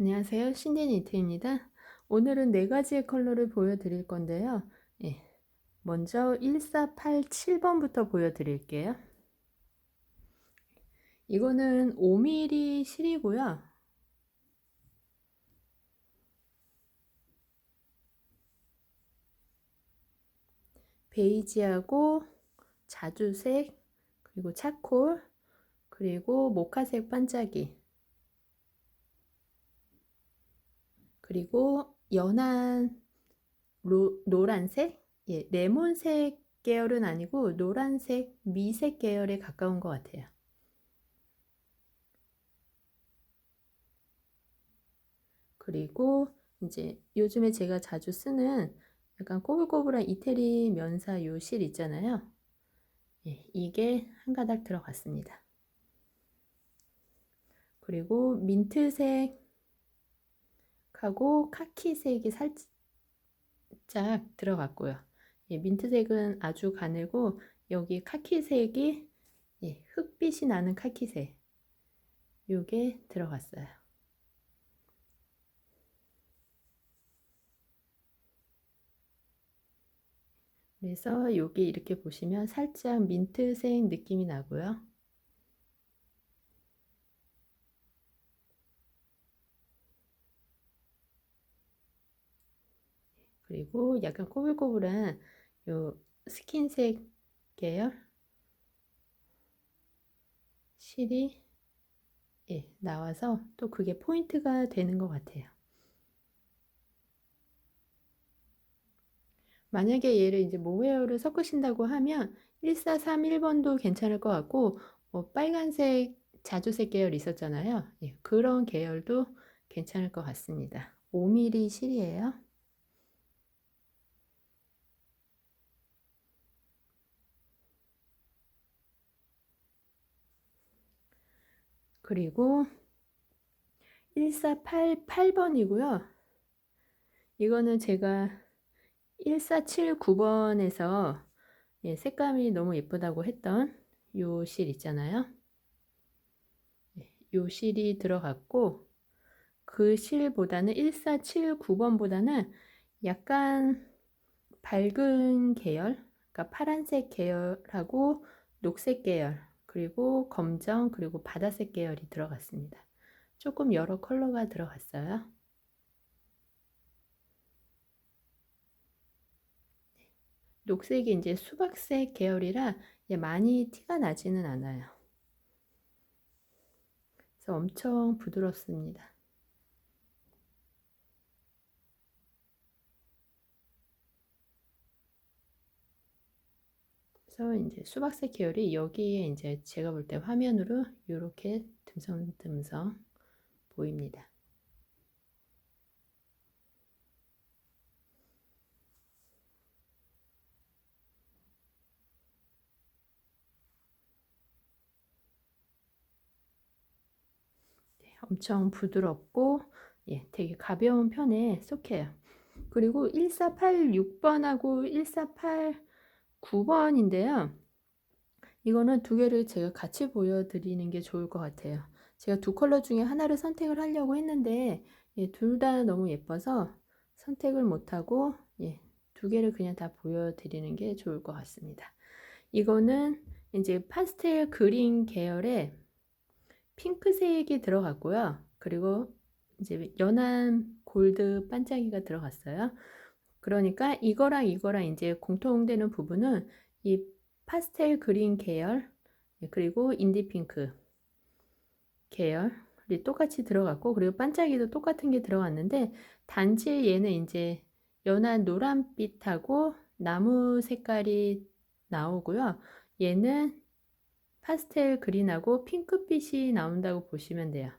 안녕하세요. 신디니트입니다. 오늘은 네 가지의 컬러를 보여드릴 건데요. 예, 먼저 1487번부터 보여드릴게요. 이거는 5mm 실이고요. 베이지하고 자주색, 그리고 차콜, 그리고 모카색 반짝이, 그리고 연한 로, 노란색, 예, 레몬색 계열은 아니고 노란색, 미색 계열에 가까운 것 같아요. 그리고 이제 요즘에 제가 자주 쓰는 약간 꼬불꼬불한 이태리 면사 요실 있잖아요. 예, 이게 한 가닥 들어갔습니다. 그리고 민트색 하고 카키색이 살짝 들어갔고요. 예, 민트색은 아주 가늘고 여기 카키색이 예, 흑빛이 나는 카키색 요게 들어갔어요. 그래서 여기 이렇게 보시면 살짝 민트색 느낌이 나고요. 그리고 약간 꼬불꼬불한 요 스킨색 계열 실이 예, 나와서 또 그게 포인트가 되는 것 같아요. 만약에 얘를 이제 모헤어를 섞으신다고 하면 1431번도 괜찮을 것 같고 뭐 빨간색 자주색 계열 있었잖아요. 예, 그런 계열도 괜찮을 것 같습니다. 5mm 실이에요. 그리고 1488번이고요. 이거는 제가 1479번에서 예, 색감이 너무 예쁘다고 했던 요 실 있잖아요. 예, 요 실이 들어갔고 그 실보다는 1479번보다는 약간 밝은 계열, 그러니까 파란색 계열하고 녹색 계열 그리고 검정 그리고 바다색 계열이 들어갔습니다. 조금 여러 컬러가 들어갔어요. 녹색이 이제 수박색 계열이라 많이 티가 나지는 않아요. 그래서 엄청 부드럽습니다. 그래서 이제 수박색 계열이 여기에 이제 제가 볼 때 화면으로 이렇게 듬성듬성 보입니다. 네, 엄청 부드럽고 예, 되게 가벼운 편에 속해요. 그리고 1486번하고 1488 9번인데요. 이거는 두 개를 제가 같이 보여드리는 게 좋을 것 같아요. 제가 두 컬러 중에 하나를 선택을 하려고 했는데 예, 둘 다 너무 예뻐서 선택을 못하고 예, 두 개를 그냥 다 보여드리는 게 좋을 것 같습니다. 이거는 이제 파스텔 그린 계열의 핑크색이 들어갔고요. 그리고 이제 연한 골드 반짝이가 들어갔어요. 그러니까 이거랑 이거랑 이제 공통되는 부분은 이 파스텔 그린 계열 예, 그리고 인디 핑크 계열이 똑같이 들어갔고 그리고 반짝이도 똑같은 게 들어갔는데 단지 얘는 이제 연한 노란빛하고 나무 색깔이 나오고요. 얘는 파스텔 그린하고 핑크빛이 나온다고 보시면 돼요.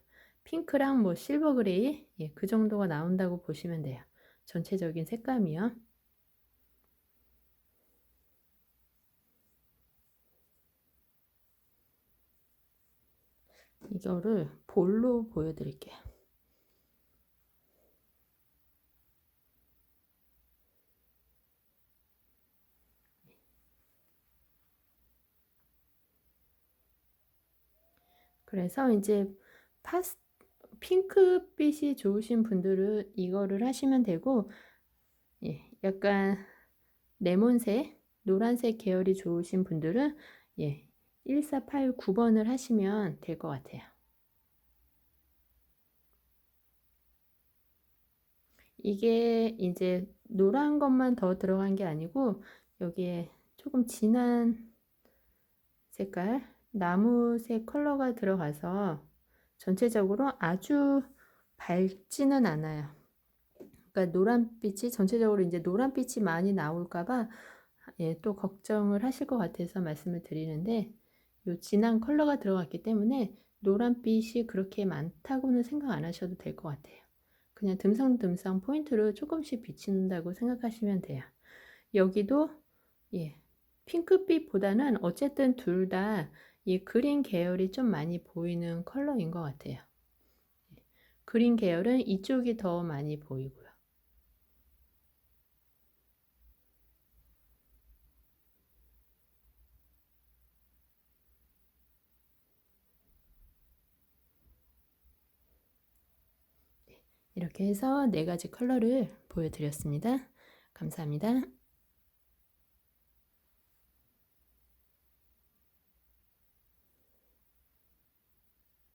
핑크랑 뭐 실버 그레이 예, 그 정도가 나온다고 보시면 돼요. 전체적인 색감이요. 이거를 볼로 보여드릴게요. 그래서 이제 파스 핑크빛이 좋으신 분들은 이거를 하시면 되고, 예, 약간 레몬색, 노란색 계열이 좋으신 분들은 예, 1489번을 하시면 될 것 같아요. 이게 이제 노란 것만 더 들어간 게 아니고 여기에 조금 진한 색깔, 나무색 컬러가 들어가서 전체적으로 아주 밝지는 않아요. 그러니까 노란빛이 전체적으로 이제 노란빛이 많이 나올까봐 예, 또 걱정을 하실 것 같아서 말씀을 드리는데 요 진한 컬러가 들어갔기 때문에 노란빛이 그렇게 많다고는 생각 안 하셔도 될 것 같아요. 그냥 듬성듬성 포인트로 조금씩 비친다고 생각하시면 돼요. 여기도 예, 핑크빛보다는 어쨌든 둘 다 이 그린 계열이 좀 많이 보이는 컬러인 것 같아요. 그린 계열은 이쪽이 더 많이 보이고요. 이렇게 해서 네 가지 컬러를 보여드렸습니다. 감사합니다.